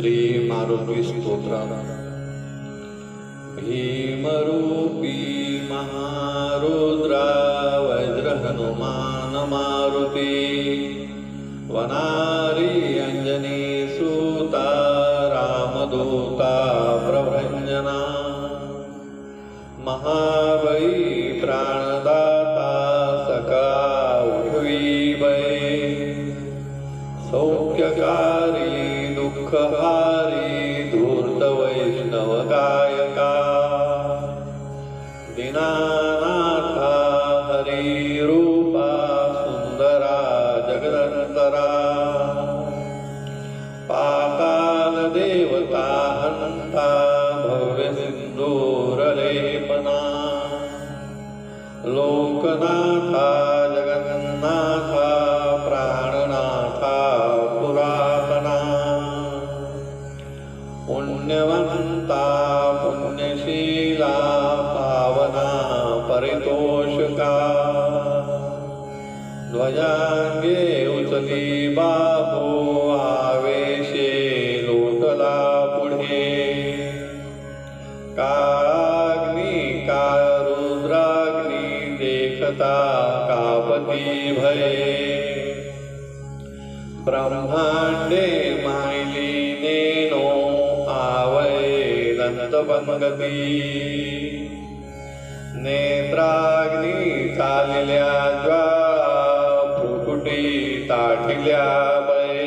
श्री मारुती स्तोत्र. भीमरूपी महारुद्रा वज्र हनुमान मारुती वनारी अंजनी सूता रामदूता प्रभंजना महावै सौख्यकारी दुःखहारी धूर्त वैष्णव गायका दिनानाथा हरी सुन्दरा सुंदरा जगदंतरा पाताल देवता हंता भव्य लोकनाथा भजांगे उचली बापू आवेशे लोटला पुढे. काळाग्नी काळ रुद्राग्नी देखता कापती भये. ब्रह्मांडे माहिली नेनो आवय दंतपंगती नेत्राग्नी चालल्या ज्वाळा फुकुटी ताठिल्या बये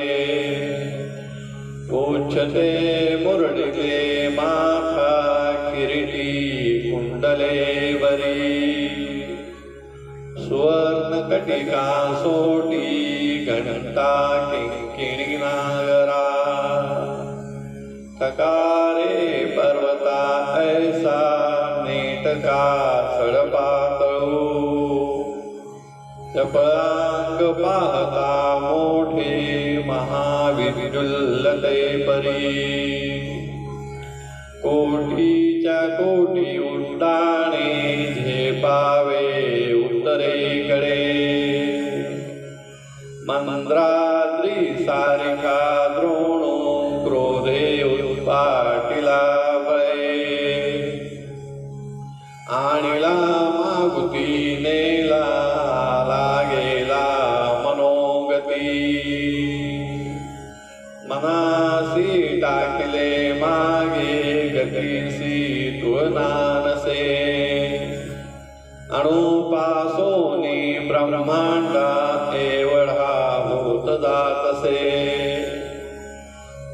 उच्चते मुरडिले माथा किरीटी कुंडले बरी सुवर्ण कटिका सोटी घंटा किंकिणी नागरा। तकारे पर्वता ऐसा नेटका सडपातळू अंग पाहता मोठे महाविजुल्लते परी. कोटीच्या कोटी उड्डाणे झेपावे उत्तरेकडे. मंद्राद्री सारिका द्रोणो क्रोधे उत्पाटिला तुळनानसे अणुपासोनी ब्रह्मांडा एवढा भूत जातसे।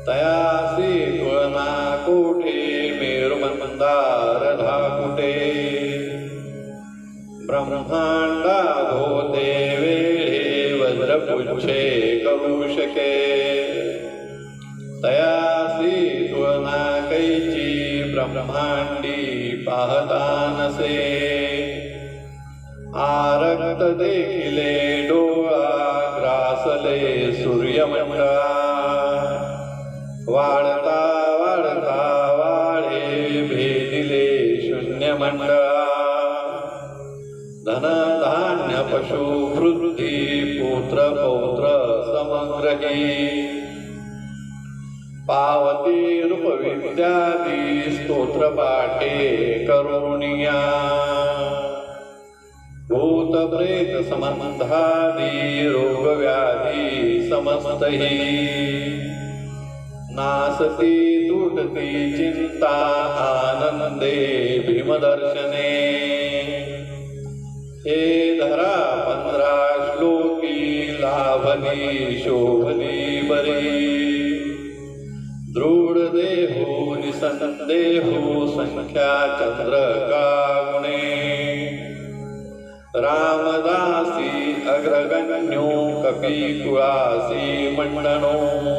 तयासी तुळना कोठे? मेरुमंदार धाकुटे ब्रह्मांडा भोते वेळे वज्रपुच्छे करू शके। तयासी तुळना कैची ब्रह्मांडी पाहता नसे. आरक्त देखिले डोळा ग्रासले सूर्यमंडळा. वाढता वाढता वाढे भेदिले शून्य मंडळा धन धान्य पशु वृद्धी पुत्र पौत्र समग्रही. पावती रूप विद्यादी स्तोत्र पाठे करुणिया. भूत प्रेत संबंधादी रोग व्याधी समस्तही. नासती तुटती चिंता आनंदे भीमदर्शने. हे धरा पंधरा श्लोकी लाभनी शोभनी बरी. देहो संख्या चंद्र गुणे। रामदासी अग्रगण्यो कपिकुळासी मंडनो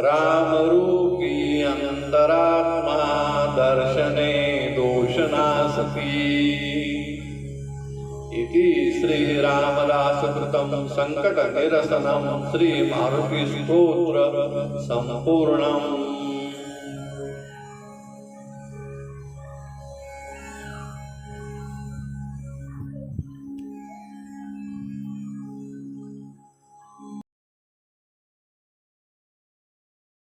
रामरूपी अंतरात्मा दर्शने दोषनासती। इति श्रीरामदासकृतं सङ्कटनिरसनं श्रीमारुतिस्तोत्र सम्पूर्णम्।